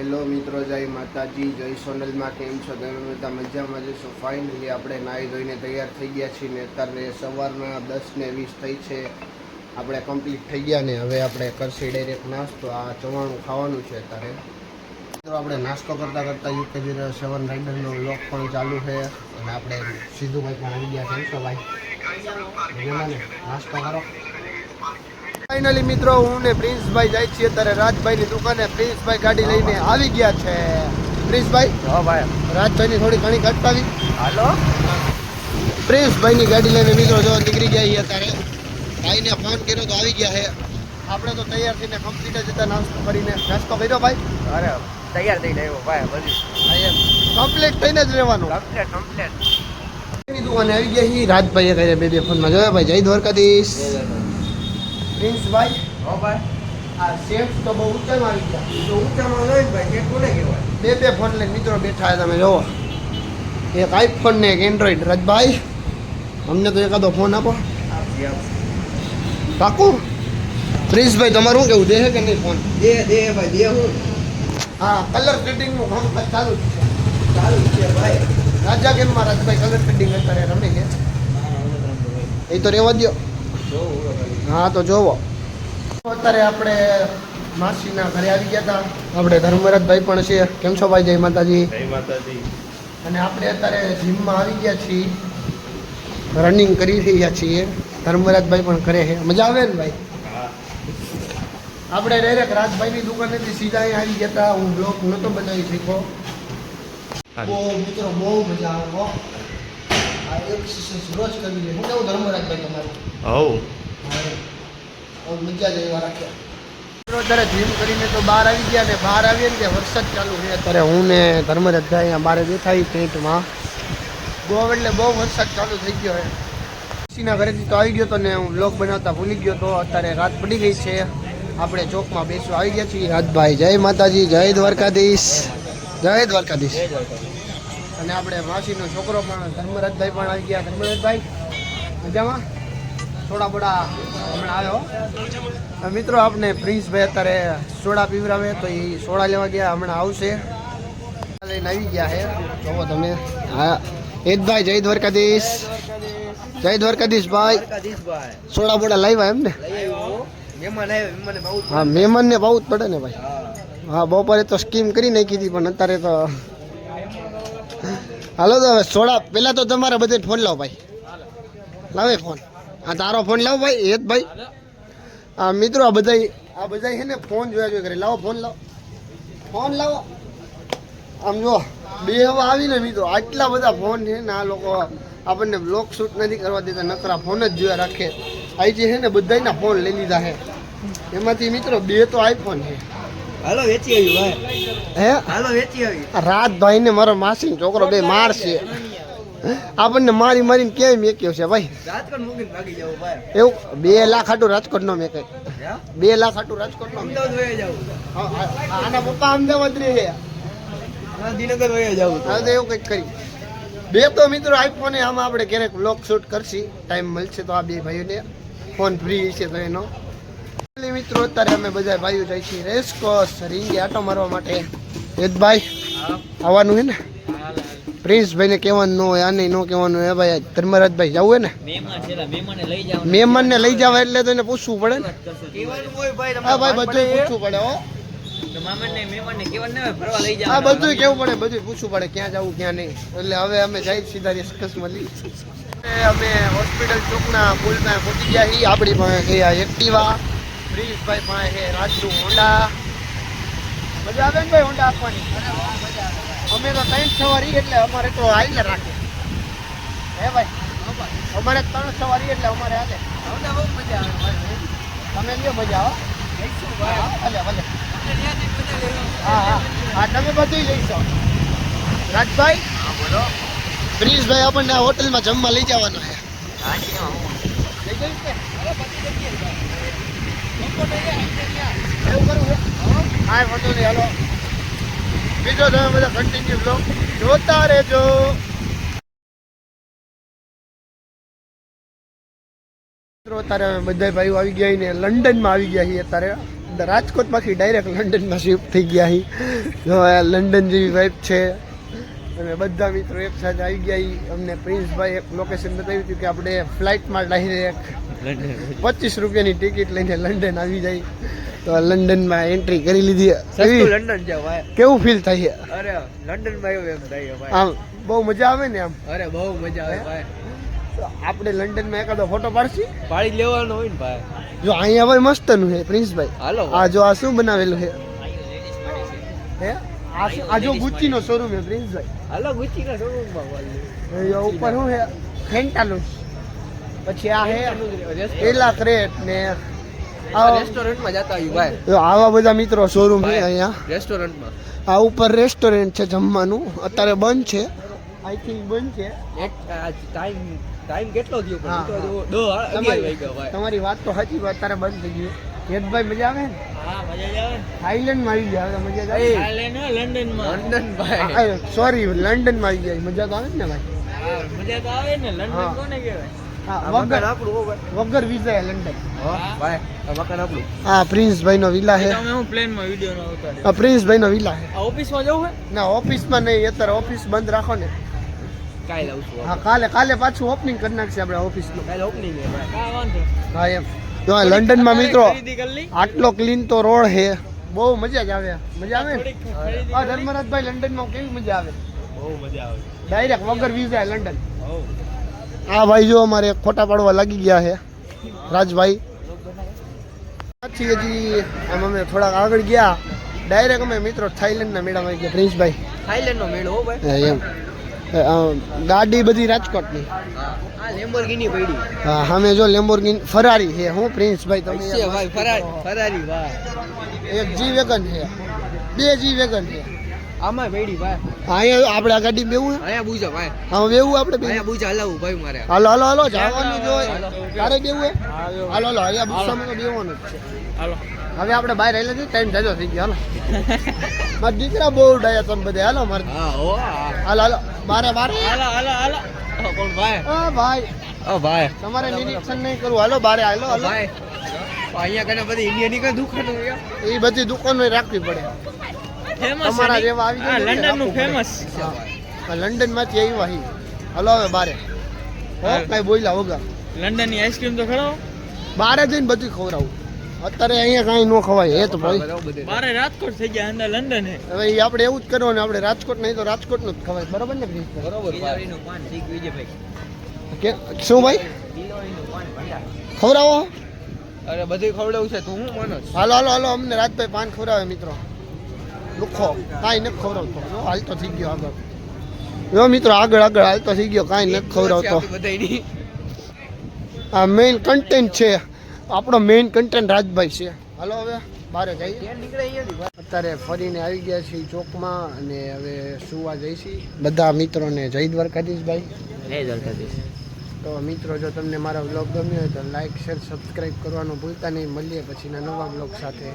Hello મિત્રો, જય માતાજી, જય સોનલમાં કેમ છો? તમે બધા મજામાં જશો ફાઇનલી આપણે નાહી ધોઈને તૈયાર થઈ ગયા છીએ ને અત્યારે સવારના દસ ને વીસ થઈ છે. આપણે કમ્પ્લીટ થઈ ગયા ને હવે આપણે કરશી ડાયરેક્ટ નાસ્તો. આ ચવાણું ખાવાનું છે અત્યારે. મિત્રો, આપણે નાસ્તો કરતાં કરતાં યુકેજી સેવન રાઇડરનો લોક પણ ચાલુ છે. અને આપણે સીધુભાઈ પણ આવી ગયા છે ભાઈ? નાસ્તો કરો. ફાઇનલી મિત્રો હું ને પ્રિન્સભાઈ જાય છીએ ત્યારે રાજભાઈની દુકાને. પ્રિન્સભાઈ ગાડી લઈને આવી ગયા છે. પ્રિન્સભાઈ? હા ભાઈ. રાજભાઈની થોડી ઘણી કટકાવી હાલો. પ્રિન્સભાઈની ગાડી લઈને મિત્રો જો નીકળી ગયા છીએ અત્યારે. ભાઈને ફોન કર્યો તો આવી ગયા છે. આપણે તો તૈયાર થઈને કમ્પ્લીટ જ હતા નાસ્તો કરીને. નાસ્તો કર્યો ભાઈ? અરે તૈયાર થઈને આવ્યો ભાઈ બધી. કમ્પ્લીટ થઈને જ રહેવાનું. કમ્પ્લીટ કમ્પ્લીટ દુકાને આવી ગયા છીએ. રાજભાઈએ કર્યા બે બે ફોનમાં જોયા. ભાઈ જય દ્વારકાધીશ. પ્રિન્સભાઈ હો ભાઈ. આ શેઠ તો બહુ ઊંચામાં આવી ગયા. તો ઊંચામાં લઈ ભાઈ શેઠ કોને કહેવાય? બે બે ફોન લઈને મિત્રો બેઠા તમે જોવો. એક આઈફોન ને એક એન્ડ્રોઈડ રજભાઈ અમને તો એકાદો ફોન આપો. પાકું પ્રિન્સભાઈ તમારું કેવું દે કે નહીં ફોન? દે દે ભાઈ દે હું. હા કલર ફિટિંગનું કામકાજ ચાલુ જ છે. ચાલુ છે ભાઈ. રાજા ગેમમાં રાજભાઈ કલર ફિટિંગ અત્યારે રમે છે એ તો રહેવા દો હા તો જોવો. અત્યારે આપણે માસીના ઘરે આવી ગયા હતા. આપણે ધર્મરાજભાઈ પણ છે. કેમ છો ભાઈ જય માતાજી? જય માતાજી. અને આપણે અત્યારે જીમમાં આવી ગયા છીએ. રનિંગ કરી રહ્યા છીએ. ધર્મરાજભાઈ પણ કરે છે. મજા આવે ને ભાઈ? આપણે ડાયરેક્ટ રાજભાઈની દુકાનેથી સીધા અહીં આવી ગયા હતા. હું બ્લોક નહોતો બનાવી શીખો બહુ મિત્રો બહુ મજા આવે જીમ કરીને તો બહાર આવી ગયા ને બહાર આવીએ ને વરસાદ ચાલુ છે. અત્યારે હું ને ધર્મરાજભાઈ અહીંયા બહાર બેઠા ટેન્ટમાં. બહુ એટલે બહુ વરસાદ ચાલુ થઈ ગયો છે. ઘરેથી તો આવી ગયો તો ને હું બ્લોગ બનાવતા ભૂલી ગયો તો અત્યારે રાત પડી ગઈ છે. આપણે ચોકમાં બેસવા આવી ગયા છીએ. રાજભાઈ, જય માતાજી, જય દ્વારકાધીશ. જય દ્વારકાધીશ. અને આપણે માસીનો છોકરો પણ, ધર્મરાજભાઈ પણ આવી ગયા. ધર્મરાજભાઈ, મજામાં? થોડા બડા હમણાં આવ્યો. મિત્રો આપણે પ્રિન્સભાઈ અત્યારે સોડા પીવરાવે, તો એ સોડા લેવા ગયા, હમણાં આવશે. લઈને આવી ગયા હે જોવો તમે. હા. હેતભાઈ, જય દ્વારકાધીશ. જય દ્વારકાધીશ ભાઈ. સોડા બોડા લાવ્યા એમ ને? હા મહેમાન ને બહુ જ પડે ને ભાઈ. હા, બપોરે તો સ્કીમ કરી નાખી હતી, પણ અત્યારે તો હાલો તો હવે સોડા પહેલાં તો તમારે બધે ફોન લાવો ભાઈ. લાવે ફોન. હા તારો ફોન લાવો ભાઈ હેત ભાઈ. આ મિત્રો, આ બધા આ બધા છે ને ફોન જોયા જોયા કરે. લાવો ફોન લાવો. ફોન લાવો. આમ જો બે હવે આવીને મિત્રો, આટલા બધા ફોન છે ને આ લોકો આપણને બ્લોક શૂટ નથી કરવા દેતા, નકરા ફોન જ જોયા રાખે. અહીં જે છે ને બધાના ફોન લઈ લીધા છે એમાંથી મિત્રો, બે તો આઈફોન છે. હાલો વેચી આવી ભાઈ. હે? હાલો વેચી આવી. રાતભાઈ ને મારો માસી છોકરો બે મારશે આપણને મારી મારીને કેમ મેક્યો છે ભાઈ? રાજકોટ મૂકીને ભાગી જાવ ભાઈ. એવું? બે લાખ હાટું રાજકોટ નો મેકે બે લાખ હાટું રાજકોટ નો અમદાવાદ વહી જાવ આના પપ્પા અમદાવાદ રહે છે. ગાંધીનગર વહી જાવ હવે તો એવું કંઈક કરી બે તો મિત્રો આઈફોન આમાં આપણે ક્યારેક બ્લોગ શૂટ કરશી. ટાઈમ મળશે તો આ બે ભાઈઓને. ફોન ફ્રી છે તો એનો. મિત્રો અત્યારે અમે બધા ભાઈઓ જાય છીએ રેસકોસ રીંગે આટો મારવા માટે. હેતભાઈ આવવાનું છે ને? પ્રિન્સભાઈને કહેવાનું ન હોય આને ન કહેવાનું હે ભાઈ ધર્મરાજભાઈ જવું હે ને? મહેમાન ને લઈ જાવ મહેમાનને લઈ જવા એટલે તો એને પૂછવું પડે ને. કહેવાનું હા ભાઈ બધું પૂછવું પડે હો. કહેવાનું હા બધું કેવું પડે બધું પૂછવું પડે ક્યાં જવું ક્યાં નહીં. એટલે હવે અમે જઈ સીધા રિસ્કસમાં લઈ. અમે હોસ્પિટલ ચોકના પુલ પહોંચી ગયા છીએ. આપણી પાસે છે એક્ટિવા. પ્રિન્સભાઈ પણ છે રાજુ હોન્ડા. મજા આવે ને ભાઈ હોન્ડા આપવાની? અમે તો ત્રણ સવારી એટલે અમારે તો આઈને રાખે. હે ભાઈ? અમારે ત્રણ સવારી એટલે અમારે હાલે. હોન્ડા બહુ મજા આવે તમે લ્યો મજા આવો હા, ભલે ભલે હા હા. હા તમે બધું લઈશો. રાજભાઈ? હા બોલો. પ્રિન્સભાઈ આપણને આ હોટલમાં જમવા લઈ જવાનો છે. છે લઈ જઈશ ને અરે બધી જગ્યાએ ભાઈ લોકો નહીં અહીંયા એવું બીજો તમે બધા કન્ટિન્યુ બ્લોગ જોતા રહેજો. મિત્રો, અત્યારે અમે બધા ભાઈઓ આવી ગયા ને, લંડનમાં આવી ગયા છીએ અત્યારે. રાજકોટમાંથી ડાયરેક્ટ લંડનમાં શિફ્ટ થઈ ગયા અહીં લંડન જેવી વાઇફ છે. અને બધા મિત્રો એક સાથે આવી ગયા ઈ. અમને પ્રિન્સભાઈ એક લોકેશન બતાવ્યું હતું કે આપણે ફ્લાઇટમાં ડાયરેક્ટ પચીસ રૂપિયાની ટિકિટ લઈને લંડન આવી જાય. તો લંડનમાં એન્ટ્રી કરી લીધી. લંડન કેવું ફીલ થાય? છે અરે લંડનમાં એવું એમ થાય ભાઈ. આમ બહુ મજા આવે ને આમ? અરે બહુ મજા આવે ભાઈ. આપણે લંડનમાં એકાદો ફોટો પાડશી? પાડી લેવાનો હોય ને ભાઈ. જો અહીંયા ભાઈ મસ્તનું છે પ્રિન્સભાઈ. હાલો આ જો આ શું બનાવેલું છે. હે? આ જો ગુચ્ચીનો શોરૂમ છે પ્રિન્સભાઈ હાલો ગુચ્ચી નો શોરૂમમાં ઉપર શું છે ફેન્ટાલુસ. પછી આ હે એલા ક્રેટ ને આ- રેસ્ટોરન્ટમાં જતા ભાઈ. આવા બધા મિત્રો શોરૂમ છે અહીંયા. રેસ્ટોરન્ટમાં આ ઉપર રેસ્ટોરન્ટ છે જમવાનું. અત્યારે બંધ છે. આઈ થિંક બંધ છે. ટાઈમ ટાઈમ કેટલો થયો હા. તમારી વાત તો સાચી વાત અત્યારે બંધ થઈ ગયું. યશભાઈ મજા આવે ને? હા મજા જ આવે ને? ગયા મજા આવે. લંડનમાં લંડન ભાઈ સોરી લંડનમાં આવી ગયા મજા તો આવે ને ભાઈ. મજા તો આવે ને લંડન કોને કહેવાય? હા વગર હો ભાઈ. Visa London. હો, હા. વિડિયો ન ઉતાર્યો. આ પ્રિન્સભાઈનો વિલા ઓફિસમાં જવું હે ના ઓફિસમાં નહીં અત્યારે ઓફિસ બંધ રાખો ને. કાલે લાવશું હા કાલે કાલે પાછું ઓપનિંગ કરી નાખશે આપણે ઓફિસનું. કાલે ઓપનિંગ છે ભાઈ. વાંધો. હા એમ. જો લંડનમાં મિત્રો આટલો ક્લીન તો રોડ છે. બહુ મજા જ આવે. મજા આવે આ ધર્મરાજભાઈ લંડનમાં કેવી મજા આવે? બહુ મજા આવે. ડાયરેક્ટ વગર વિઝા લંડન. આ ભાઈ જો અમારે ખોટા પાડવા લાગી ગયા છે. રાજભાઈ. પછી હજી આમ અમે થોડાક આગળ ગયા. ડાયરેક્ટ અમે મિત્રો થાઈલેન્ડના મેળામાં ગયા. પ્રિન્સભાઈ. થાઈલેન્ડ નો મેળો હો ભાઈ. એમ. ગાડી બધી રાજકોટની. લેમ્બોર્ગિની પડી. હા સામે જો લેમ્બોર્ગિન ફરારી છે. હું પ્રિન્સભાઈ તમે ભાઈ ફરારી ફરારી એક જી વેગન છે. બે જી વેગન છે. આમાં પડી ભાઈ અહીંયા આપણે આ ગાડી બેવું અહીંયા બુજા ભાઈ. હા બેવું આપણે અહીંયા બુજા હલાવું ભાઈ મારે. હાલો હાલો હાલો જવાનું જો તારે બેવું હે? હાલો. હાલો અહીંયા બુસામાં બેવાનું જ છે. હાલો. હવે આપણે બહાર રહેલા છે ટાઈમ જાજો થઈ ગયો. હાલો. મારા દીકરા બહુ ડાયા તમે બધા. હાલો મારે હા હો હા. હાલો હાલો. બારે બારે. હાલો હાલો હાલો. પણ ભાઈ? ઓ ભાઈ. ઓ ભાઈ. તમારે નિરીક્ષણ નહીં કરવું. હાલો બારે હાલો હાલો. ભાઈ અહીંયા કને બધી ઇન્ડિયાની કઈ દુકાનો એ બધી દુકાનો રાખવી પડે. ફેમસ તમારા જેવા આવી ગયા જાય લંડનનું ફેમસ લંડનમાંથી આવ્યા હી હાલો હવે બારે. હો. કઈ બોલ્યા હોગા લંડનની આઈસ્ક્રીમ તો ખરો બારે જઈને બધું ખવડાવું. અત્યારે અહીંયા કાંઈ ન ખવાય એ તો ભાઈ. મારે રાજકોટ થઈ ગયા અંદર લંડન. હે હવે ઈ આપણે એવું જ કરવાનું આપણે રાજકોટ નહીં તો રાજકોટનું જ ખવાય. બરોબર ને? બરોબર પાન ઠીક વિજયભાઈ કે શું ભાઈ? ખવડાવો? અરે બધું ખવડાવું છે તું હું માનો હાલો હાલો હાલો અમને રાજભાઈ પાન ખવડાવે મિત્રો. લુખો. કાંઈ નથી ખવડાવતો. જો હાલતો થઈ ગયો આગળ. જો મિત્રો આગળ આગળ હાલતો થઈ ગયો. કાંઈ નથી ખવડાવતો. આ મેઇન કન્ટેન્ટ છે. આપણો મેઇન કન્ટેન્ટ રાજભાઈ છે. હાલો હવે બારે જઈએ. અત્યારે ફરીને આવી ગયા છીએ ચોકમાં અને હવે સુવા જઈશી. બધા મિત્રોને જય દ્વારકાધીશ ભાઈ. જય દ્વારકાધીશ. તો મિત્રો જો તમને મારા બ્લોગ ગમ્યો હોય તો લાઇક શેર સબસ્ક્રાઈબ કરવાનું ભૂલતા નહીં. મળીએ પછીના નવા બ્લોગ સાથે.